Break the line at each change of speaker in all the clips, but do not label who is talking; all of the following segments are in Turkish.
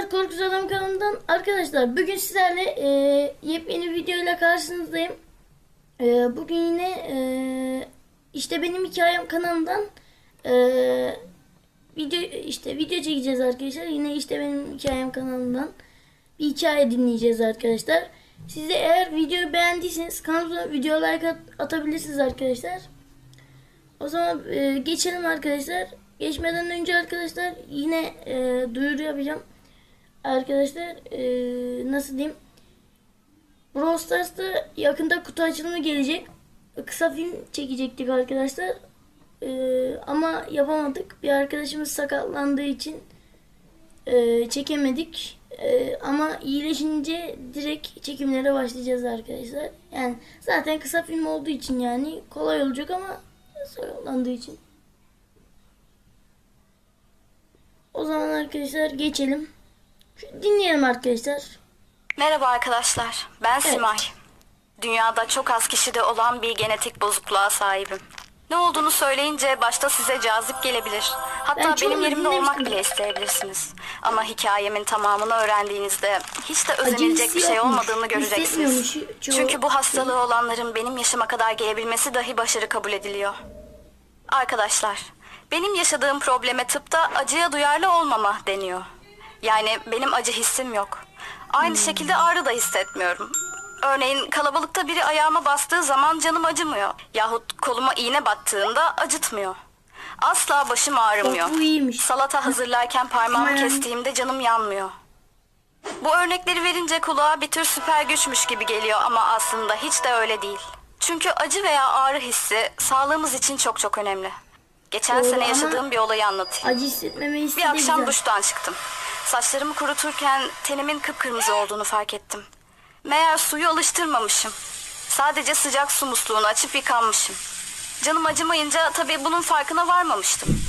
Arkadaşlar Korkusuz Adam kanalından arkadaşlar bugün sizlerle e, yepyeni videoyla karşınızdayım. E, bugün yine e, işte benim hikayem kanalından e, video işte video çekeceğiz arkadaşlar. Yine işte benim hikayem kanalından bir hikaye dinleyeceğiz arkadaşlar. Siz de eğer videoyu beğendiyseniz kanalıma video like at- atabilirsiniz arkadaşlar. O zaman e, geçelim arkadaşlar. Geçmeden önce arkadaşlar yine e, duyuru yapacağım. Arkadaşlar e, nasıl diyeyim? Brawl Stars'ta yakında kutu açılımı gelecek. Kısa film çekecektik arkadaşlar. E, ama yapamadık. Bir arkadaşımız sakatlandığı için e, çekemedik. E, ama iyileşince direkt çekimlere başlayacağız arkadaşlar. Yani zaten kısa film olduğu için yani kolay olacak ama sakatlandığı için. O zaman arkadaşlar geçelim. Dinleyelim arkadaşlar.
Merhaba arkadaşlar, ben Simay. Dünyada çok az kişide olan bir genetik bozukluğa sahibim. Ne olduğunu söyleyince başta size cazip gelebilir. Hatta
Ben
benim yerimde olmak bile isteyebilirsiniz. Ama hikayemin tamamını öğrendiğinizde hiç de özenilecek bir şey olmadığını göreceksiniz. Çünkü bu hastalığı olanların benim yaşıma kadar gelebilmesi dahi başarı kabul ediliyor. Arkadaşlar, benim yaşadığım probleme tıpta acıya duyarlı olmama deniyor. Yani benim acı hissim yok. Aynı şekilde ağrı da hissetmiyorum. Örneğin kalabalıkta biri ayağıma bastığı zaman canım acımıyor. Yahut koluma iğne battığında acıtmıyor. Asla başım ağrımıyor.
Bak bu iyiymiş.
Salata hazırlarken parmağımı
Aman.
kestiğimde canım yanmıyor. Bu örnekleri verince kulağa bir tür süper güçmüş gibi geliyor ama aslında hiç de öyle değil. Çünkü acı veya ağrı hissi sağlığımız için çok çok önemli. Geçen
Doğru
sene
ama
yaşadığım bir olayı anlatayım.
Acı hissetmeme hissi
Bir akşam duştan çıktım. Saçlarımı kuruturken tenimin kıpkırmızı olduğunu fark ettim. Meğer suyu alıştırmamışım. Sadece sıcak su musluğunu açıp yıkanmışım. Canım acımayınca tabii bunun farkına varmamıştım.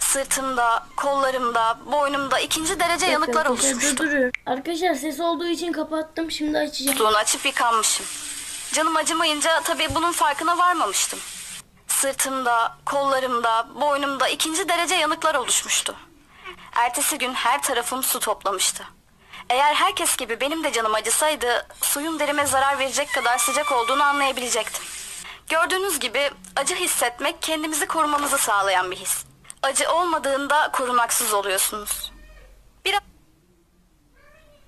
Sırtımda, kollarımda, boynumda ikinci derece yanıklar
Arkadaşlar,
oluşmuştu.
Arkadaşlar ses olduğu için kapattım. Şimdi açacağım.
Musluğunu açıp yıkanmışım. Canım acımayınca tabii bunun farkına varmamıştım. Sırtımda, kollarımda, boynumda ikinci derece yanıklar oluşmuştu. Ertesi gün her tarafım su toplamıştı. Eğer herkes gibi benim de canım acısaydı suyun derime zarar verecek kadar sıcak olduğunu anlayabilecektim. Gördüğünüz gibi acı hissetmek kendimizi korumamızı sağlayan bir his. Acı olmadığında korunaksız oluyorsunuz.
Bir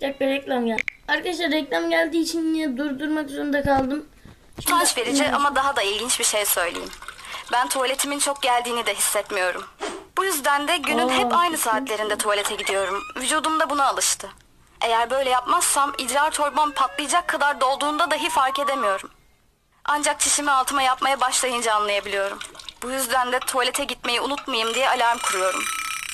dakika reklam geldi. Arkadaşlar reklam geldiği için yine durdurmak zorunda kaldım.
Utanç verici ama daha da ilginç bir şey söyleyeyim. Ben tuvaletimin çok geldiğini de hissetmiyorum. Bu yüzden de günün
Aa,
hep aynı saatlerinde tuvalete gidiyorum. Vücudum da buna alıştı. Eğer böyle yapmazsam idrar torbam patlayacak kadar dolduğunda dahi fark edemiyorum. Ancak çişimi altıma yapmaya başlayınca anlayabiliyorum. Bu yüzden de tuvalete gitmeyi unutmayayım diye alarm kuruyorum.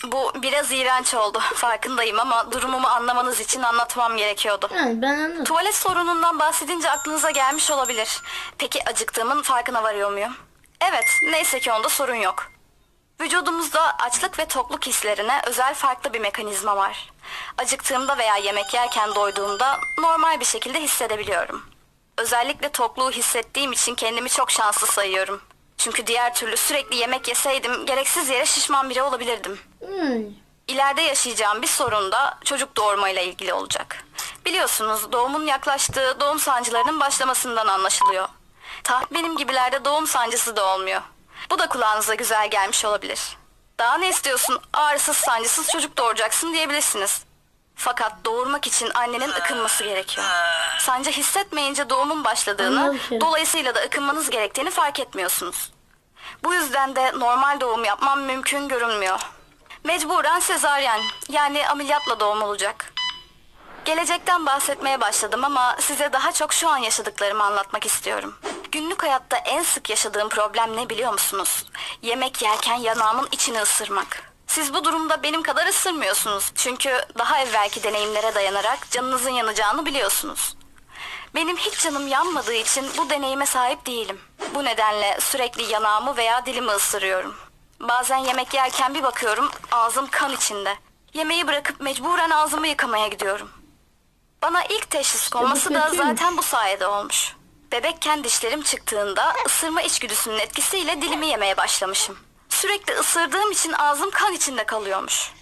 Bu biraz iğrenç oldu farkındayım ama durumumu anlamanız için anlatmam gerekiyordu.
Yani ben anladım.
Tuvalet sorunundan bahsedince aklınıza gelmiş olabilir. Peki acıktığımın farkına varıyor muyum? Evet, neyse ki onda sorun yok. Vücudumuzda açlık ve tokluk hislerine özel farklı bir mekanizma var. Acıktığımda veya yemek yerken doyduğumda normal bir şekilde hissedebiliyorum. Özellikle tokluğu hissettiğim için kendimi çok şanslı sayıyorum. Çünkü diğer türlü sürekli yemek yeseydim gereksiz yere şişman biri olabilirdim.
Hmm.
İleride yaşayacağım bir sorun da çocuk doğurmayla ilgili olacak. Biliyorsunuz doğumun yaklaştığı doğum sancılarının başlamasından anlaşılıyor. Tahminim gibilerde doğum sancısı da olmuyor. Bu da kulağınıza güzel gelmiş olabilir. Daha ne istiyorsun? Ağrısız sancısız çocuk doğuracaksın diyebilirsiniz. Fakat doğurmak için annenin ıkınması gerekiyor. Sancı hissetmeyince doğumun başladığını, dolayısıyla da ıkınmanız gerektiğini fark etmiyorsunuz. Bu yüzden de normal doğum yapmam mümkün görünmüyor. Mecburen sezaryen yani ameliyatla doğum olacak. Gelecekten bahsetmeye başladım ama size daha çok şu an yaşadıklarımı anlatmak istiyorum. Günlük hayatta en sık yaşadığım problem ne biliyor musunuz? Yemek yerken yanağımın içini ısırmak. Siz bu durumda benim kadar ısırmıyorsunuz. Çünkü daha evvelki deneyimlere dayanarak canınızın yanacağını biliyorsunuz. Benim hiç canım yanmadığı için bu deneyime sahip değilim. Bu nedenle sürekli yanağımı veya dilimi ısırıyorum. Bazen yemek yerken bir bakıyorum ağzım kan içinde. Yemeği bırakıp mecburen ağzımı yıkamaya gidiyorum. Bana ilk teşhis konması da zaten bu sayede olmuş. Bebekken dişlerim çıktığında ısırma içgüdüsünün etkisiyle dilimi yemeye başlamışım. Sürekli ısırdığım için ağzım kan içinde kalıyormuş.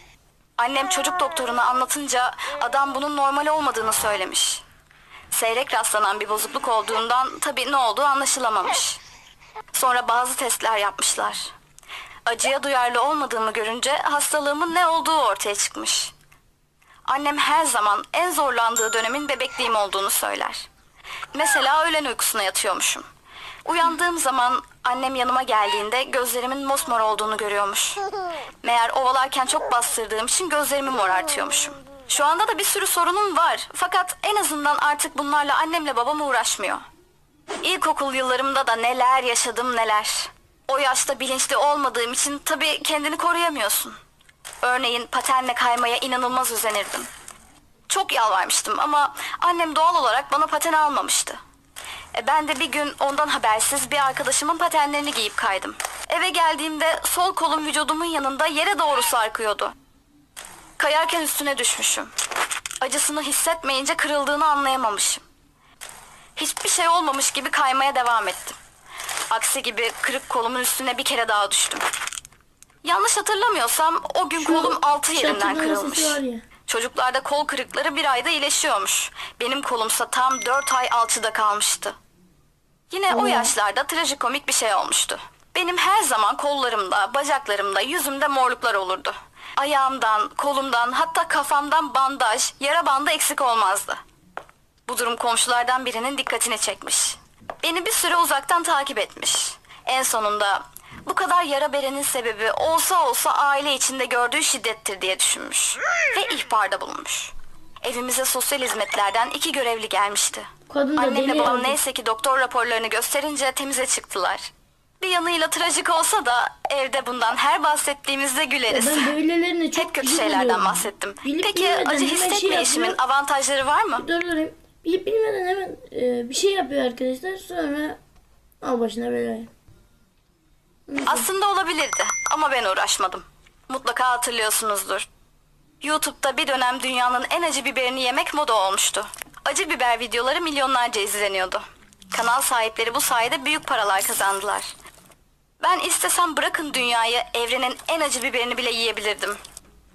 Annem çocuk doktoruna anlatınca adam bunun normal olmadığını söylemiş. Seyrek rastlanan bir bozukluk olduğundan tabii ne olduğu anlaşılamamış. Sonra bazı testler yapmışlar. Acıya duyarlı olmadığımı görünce hastalığımın ne olduğu ortaya çıkmış. Annem her zaman en zorlandığı dönemin bebekliğim olduğunu söyler. Mesela öğlen uykusuna yatıyormuşum. Uyandığım zaman annem yanıma geldiğinde gözlerimin mosmor olduğunu görüyormuş. Meğer ovalarken çok bastırdığım için gözlerimi morartıyormuşum. Şu anda da bir sürü sorunum var. Fakat en azından artık bunlarla annemle babam uğraşmıyor. İlkokul yıllarımda da neler yaşadım neler. O yaşta bilinçli olmadığım için tabii kendini koruyamıyorsun. Örneğin patenle kaymaya inanılmaz özenirdim. Çok yalvarmıştım ama annem doğal olarak bana paten almamıştı. E ben de bir gün ondan habersiz bir arkadaşımın patenlerini giyip kaydım. Eve geldiğimde sol kolum vücudumun yanında yere doğru sarkıyordu. Kayarken üstüne düşmüşüm. Acısını hissetmeyince kırıldığını anlayamamışım. Hiçbir şey olmamış gibi kaymaya devam ettim. Aksi gibi kırık kolumun üstüne bir kere daha düştüm. Yanlış hatırlamıyorsam o gün kolum altı yerinden kırılmış. Çocuklarda kol kırıkları bir ayda iyileşiyormuş. Benim kolumsa tam dört ay alçıda kalmıştı. Yine o yaşlarda trajikomik bir şey olmuştu. Benim her zaman kollarımda, bacaklarımda, yüzümde morluklar olurdu. Ayağımdan, kolumdan, hatta kafamdan bandaj, yara bandı eksik olmazdı. Bu durum komşulardan birinin dikkatini çekmiş. Beni bir süre uzaktan takip etmiş. En sonunda bu kadar yara berenin sebebi olsa olsa aile içinde gördüğü şiddettir diye düşünmüş. Ve ihbarda bulunmuş. Evimize sosyal hizmetlerden iki görevli gelmişti.
Kadın da
Annemle
deli
babam
oldu.
neyse ki doktor raporlarını gösterince temize çıktılar. Bir yanıyla trajik olsa da evde bundan her bahsettiğimizde güleriz.
Ben böylelerine çok
Hep kötü
gıcık
şeylerden bahsettim.
Bilip
Peki
bilmeden
acı
hemen şey
hissetme işimin avantajları var mı?
Dur durayım. Bilip bilmeden hemen e, bir şey yapıyor arkadaşlar. Sonra al başına belayı.
Aslında olabilirdi ama ben uğraşmadım. Mutlaka hatırlıyorsunuzdur. YouTube'da bir dönem dünyanın en acı biberini yemek moda olmuştu. Acı biber videoları milyonlarca izleniyordu. Kanal sahipleri bu sayede büyük paralar kazandılar. Ben istesem bırakın dünyayı evrenin en acı biberini bile yiyebilirdim.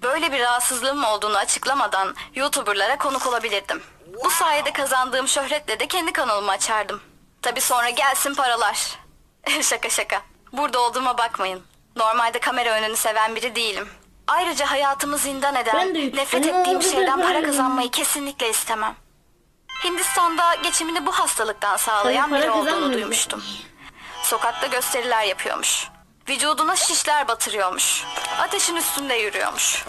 Böyle bir rahatsızlığım olduğunu açıklamadan YouTuber'lara konuk olabilirdim. Bu sayede kazandığım şöhretle de kendi kanalımı açardım. Tabi sonra gelsin paralar. şaka şaka. Burada olduğuma bakmayın. Normalde kamera önünü seven biri değilim. Ayrıca hayatımı zindan eden,
de-
nefret ettiğim şeyden para kazanmayı kesinlikle istemem. Hindistan'da geçimini bu hastalıktan sağlayan biri olduğunu duymuştum. Sokakta gösteriler yapıyormuş. Vücuduna şişler batırıyormuş. Ateşin üstünde yürüyormuş.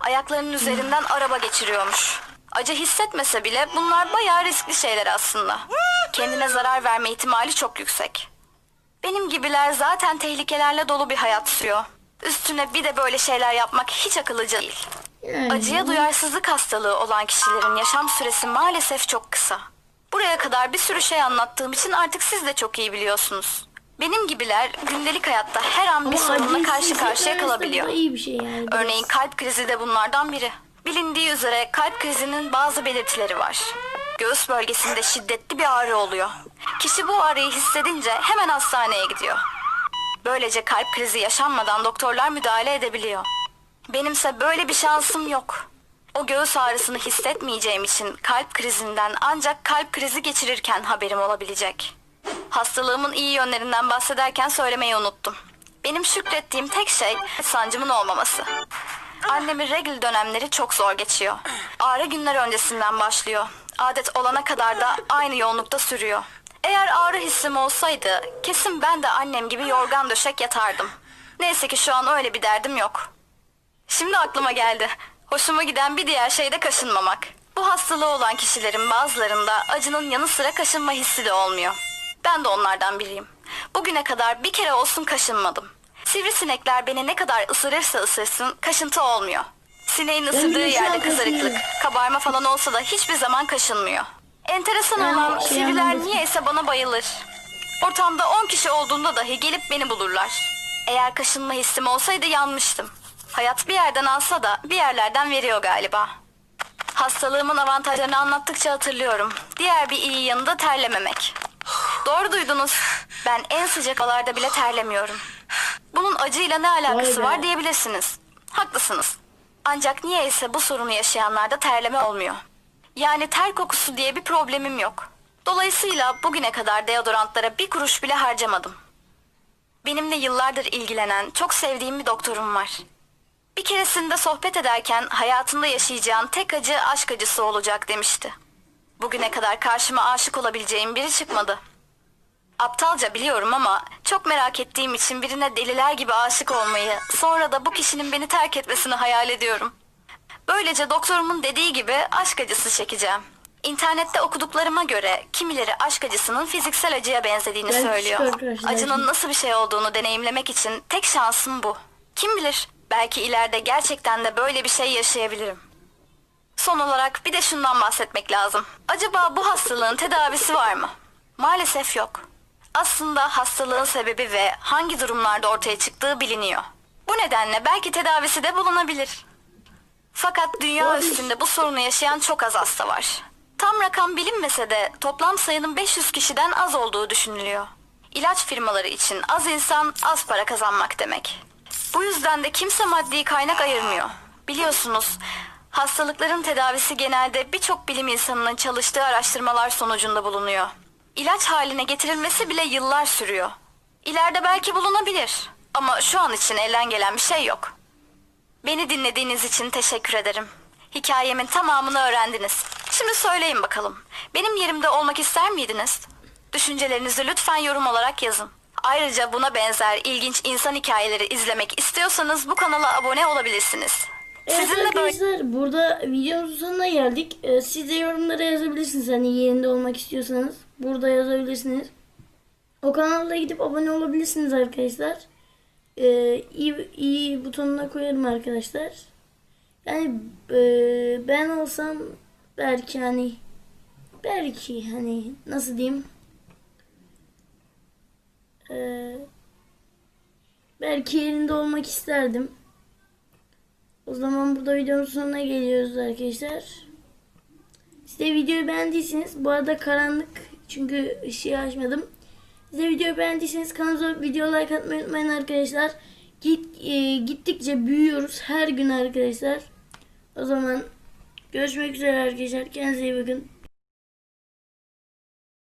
Ayaklarının üzerinden araba geçiriyormuş. Acı hissetmese bile bunlar bayağı riskli şeyler aslında. Kendine zarar verme ihtimali çok yüksek. Benim gibiler zaten tehlikelerle dolu bir hayat sürüyor. Üstüne bir de böyle şeyler yapmak hiç akıllıca değil. Acıya duyarsızlık hastalığı olan kişilerin yaşam süresi maalesef çok kısa. Buraya kadar bir sürü şey anlattığım için artık siz de çok iyi biliyorsunuz. Benim gibiler gündelik hayatta her an bir
Ama
sorunla karşı karşıya
arasında
kalabiliyor.
İyi bir şey yani.
Örneğin kalp krizi de bunlardan biri. Bilindiği üzere kalp krizinin bazı belirtileri var. Göğüs bölgesinde şiddetli bir ağrı oluyor. Kişi bu ağrıyı hissedince hemen hastaneye gidiyor. Böylece kalp krizi yaşanmadan doktorlar müdahale edebiliyor. Benimse böyle bir şansım yok. O göğüs ağrısını hissetmeyeceğim için kalp krizinden ancak kalp krizi geçirirken haberim olabilecek. Hastalığımın iyi yönlerinden bahsederken söylemeyi unuttum. Benim şükrettiğim tek şey sancımın olmaması. Annemin regl dönemleri çok zor geçiyor. Ağrı günler öncesinden başlıyor. Adet olana kadar da aynı yoğunlukta sürüyor. Eğer ağrı hissim olsaydı kesin ben de annem gibi yorgan döşek yatardım. Neyse ki şu an öyle bir derdim yok. Şimdi aklıma geldi. Hoşuma giden bir diğer şey de kaşınmamak. Bu hastalığı olan kişilerin bazılarında acının yanı sıra kaşınma hissi de olmuyor. Ben de onlardan biriyim. Bugüne kadar bir kere olsun kaşınmadım. Sivrisinekler beni ne kadar ısırırsa ısırsın kaşıntı olmuyor. Sineğin ısırdığı yerde kızarıklık, kabarma falan olsa da hiçbir zaman kaşınmıyor. Enteresan olan
şey
sivriler niyeyse bana bayılır. Ortamda 10 kişi olduğunda dahi gelip beni bulurlar. Eğer kaşınma hissim olsaydı yanmıştım. Hayat bir yerden alsa da bir yerlerden veriyor galiba. Hastalığımın avantajlarını anlattıkça hatırlıyorum. Diğer bir iyi yanı da terlememek. Doğru duydunuz. Ben en sıcak havalarda bile terlemiyorum. Bunun acıyla ne alakası var diyebilirsiniz. Haklısınız. Ancak niyeyse bu sorunu yaşayanlarda terleme olmuyor. Yani ter kokusu diye bir problemim yok. Dolayısıyla bugüne kadar deodorantlara bir kuruş bile harcamadım. Benimle yıllardır ilgilenen, çok sevdiğim bir doktorum var. Bir keresinde sohbet ederken hayatında yaşayacağın tek acı aşk acısı olacak demişti. Bugüne kadar karşıma aşık olabileceğim biri çıkmadı. Aptalca biliyorum ama çok merak ettiğim için birine deliler gibi aşık olmayı, sonra da bu kişinin beni terk etmesini hayal ediyorum. Böylece doktorumun dediği gibi aşk acısı çekeceğim. İnternette okuduklarıma göre kimileri aşk acısının fiziksel acıya benzediğini
Belki
söylüyor. Acının nasıl bir şey olduğunu deneyimlemek için tek şansım bu. Kim bilir belki ileride gerçekten de böyle bir şey yaşayabilirim. Son olarak bir de şundan bahsetmek lazım. Acaba bu hastalığın tedavisi var mı? Maalesef yok. Aslında hastalığın sebebi ve hangi durumlarda ortaya çıktığı biliniyor. Bu nedenle belki tedavisi de bulunabilir. Fakat dünya üstünde bu sorunu yaşayan çok az hasta var. Tam rakam bilinmese de toplam sayının 500 kişiden az olduğu düşünülüyor. İlaç firmaları için az insan az para kazanmak demek. Bu yüzden de kimse maddi kaynak ayırmıyor. Biliyorsunuz hastalıkların tedavisi genelde birçok bilim insanının çalıştığı araştırmalar sonucunda bulunuyor. İlaç haline getirilmesi bile yıllar sürüyor. İleride belki bulunabilir. Ama şu an için elden gelen bir şey yok. Beni dinlediğiniz için teşekkür ederim. Hikayemin tamamını öğrendiniz. Şimdi söyleyin bakalım. Benim yerimde olmak ister miydiniz? Düşüncelerinizi lütfen yorum olarak yazın. Ayrıca buna benzer ilginç insan hikayeleri izlemek istiyorsanız bu kanala abone olabilirsiniz.
Evet arkadaşlar burada videomuzun sonuna geldik. Ee, siz de yorumlara yazabilirsiniz hani yerinde olmak istiyorsanız. Burada yazabilirsiniz. O kanala gidip abone olabilirsiniz arkadaşlar. Ee, iyi, iyi butonuna koyarım arkadaşlar. Yani e, ben olsam belki hani belki hani nasıl diyeyim Ee, belki yerinde olmak isterdim. O zaman burada videonun sonuna geliyoruz arkadaşlar. Siz de videoyu beğendiyseniz bu arada karanlık çünkü ışığı açmadım. Siz de videoyu beğendiyseniz kanalımıza video like atmayı unutmayın arkadaşlar. Git, e, gittikçe büyüyoruz her gün arkadaşlar. O zaman görüşmek üzere arkadaşlar. Kendinize iyi bakın.